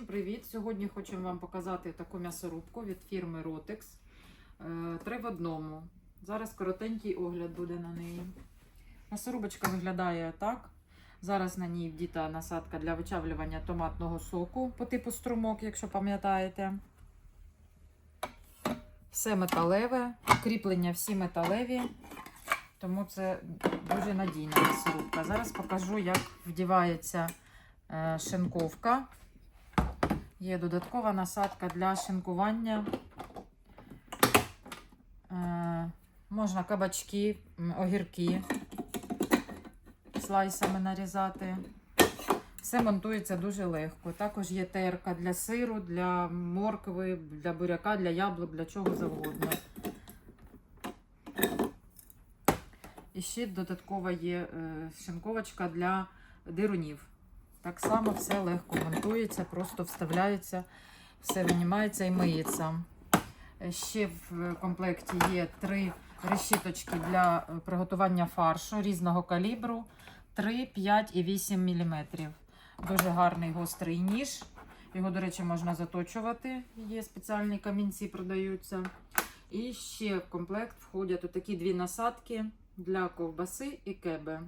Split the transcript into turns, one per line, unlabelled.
Всім привіт! Сьогодні хочемо вам показати таку м'ясорубку від фірми Rotex. Е, Три в одному. Зараз коротенький огляд буде на неї. М'ясорубочка виглядає так. Зараз на ній вдіта насадка для вичавлювання томатного соку по типу струмок, якщо пам'ятаєте. Все металеве, кріплення всі металеві, тому це дуже надійна м'ясорубка. Зараз покажу, як вдівається е, шинковка. Є додаткова насадка для шинкування. Е, можна кабачки, огірки слайсами нарізати. Все монтується дуже легко. Також є терка для сиру, для моркви, для буряка, для яблук, для чого завгодно. І ще додаткова є е, шинковочка для дирунів. Так само все легко монтується, просто вставляється, все винімається і миється. Е, Ще в комплекті є три решіточки для е, приготування фаршу різного калібру 3, 5 і 8 мм. Дуже гарний гострий ніж. Його, до речі, можна заточувати. Є спеціальні камінці, продаються. І ще в комплект входять такі дві насадки для ковбаси і кеби.